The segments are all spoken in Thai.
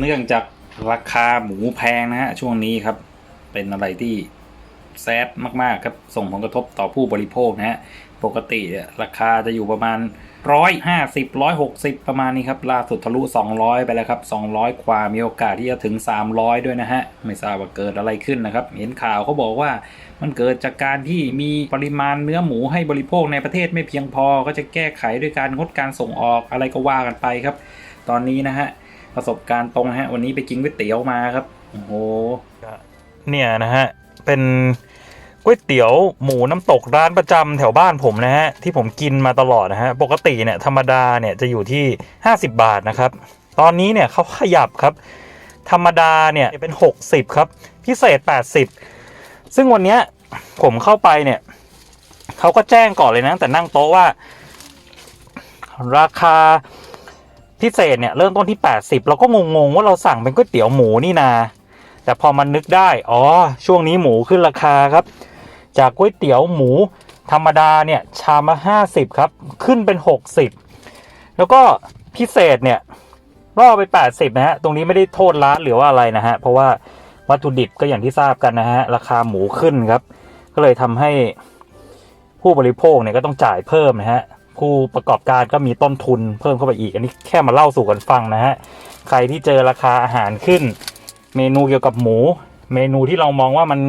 เนื่องจากราคาหมูแพงนะฮะช่วงนี้ครับ เป็นอะไรที่แซดมาก ๆ ครับ ส่งผลกระทบต่อผู้บริโภคนะฮะ ปกติราคาจะอยู่ประมาณร้อยห้าสิบร้อยหกสิบประมาณนี้ครับ ล่าสุดทะลุสองร้อยไปแล้วครับสองร้อยกว่ามีโอกาสที่จะถึงสามร้อยด้วยนะฮะ ไม่ทราบว่าเกิดอะไรขึ้นนะครับ เห็นข่าวเขาบอกว่ามันเกิดจากการที่มีปริมาณเนื้อหมูให้บริโภคในประเทศไม่เพียงพอ ก็จะแก้ไขด้วยการงดการส่งออกอะไรก็ว่ากันไปครับ ตอนนี้นะฮะ ประสบการณ์ตรงนะฮะ วันนี้ไปกินก๋วยเตี๋ยวมาครับโอ้โหเนี่ยนะฮะ เป็นก๋วยเตี๋ยวหมูน้ำตกร้านประจำแถวบ้านผมนะฮะ ที่ผมกินมาตลอดนะฮะ ปกติเนี่ยธรรมดาเนี่ยจะอยู่ที่ 50 บาทนะครับ ตอนนี้เนี่ยเขาขยับครับ ธรรมดาเนี่ยเป็น 60 ครับ พิเศษ 80 ซึ่งวันเนี้ยผมเข้าไปเนี่ยเขาก็แจ้งก่อนเลยนะ แต่นั่งโต๊ะว่า ราคา พิเศษเนี่ยเริ่มต้นที่ 80 เราก็งงๆว่าเราสั่งเป็นก๋วยเตี๋ยวหมูนี่นา แต่พอมันนึกได้ อ๋อ ช่วงนี้หมูขึ้นราคาครับ จากก๋วยเตี๋ยวหมูธรรมดาเนี่ยชามละห้าสิบครับ ขึ้นเป็นหกสิบแล้วก็พิเศษเนี่ยล่อไปแปดสิบนะฮะ ตรงนี้ไม่ได้โทษร้านหรือว่าอะไรนะฮะ เพราะว่าวัตถุดิบก็อย่างที่ทราบกันนะฮะ ราคาหมูขึ้นครับ ก็เลยทำให้ผู้บริโภคเนี่ยก็ต้องจ่ายเพิ่มนะฮะ ผู้ประกอบการก็มีต้นทุนเพิ่มเข้าไปอีก อันนี้แค่มาเล่าสู่กันฟังนะฮะ ใครที่เจอราคาอาหารขึ้น เมนูเกี่ยวกับหมู เมนูที่เรามองว่ามัน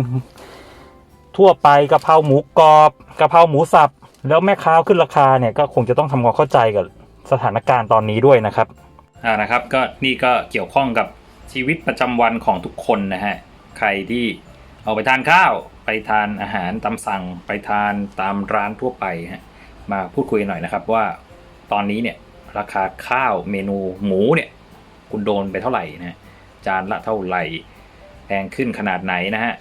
ทั่วไปกะเพราหมูกรอบกะเพราหมูสับ แล้วแม่ค้าขึ้นราคาเนี่ยก็คงจะต้องทำความเข้าใจกับสถานการณ์ตอนนี้ด้วยนะครับอ่านะครับก็นี่ก็เกี่ยวข้องกับชีวิตประจำวันของทุกคนนะฮะใครที่เอาไปทานข้าว ไปทานอาหารตามสั่งไปทานตามร้านทั่วไปฮะ มาพูดคุยหน่อยนะครับว่าตอนนี้เนี่ยราคาข้าวเมนูหมูเนี่ยคุณโดนไปเท่าไหร่นะจานละเท่าไหร่แพงขึ้นขนาดไหนนะฮะ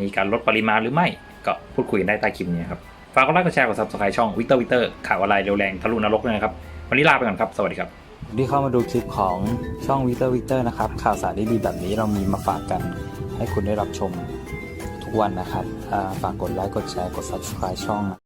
มีการลดปริมาณหรือไม่ก็พูดคุยได้ใต้คลิปนี้ครับฝากกดไลค์กดแชร์กด subscribe ช่องวิกเตอร์วิกเตอร์ข่าวอะไรเร็วแรงทะลุนรกด้วยนะครับ วันนี้ลาไปก่อนครับ สวัสดีครับที่เข้ามาดูคลิปของช่องวิเตอร์วิเตอร์นะครับ ข่าวสารดีๆแบบนี้เรามีมาฝากกันให้คุณได้รับชมทุกวันนะครับฝากกดไลค์กดแชร์กด subscribe ช่อง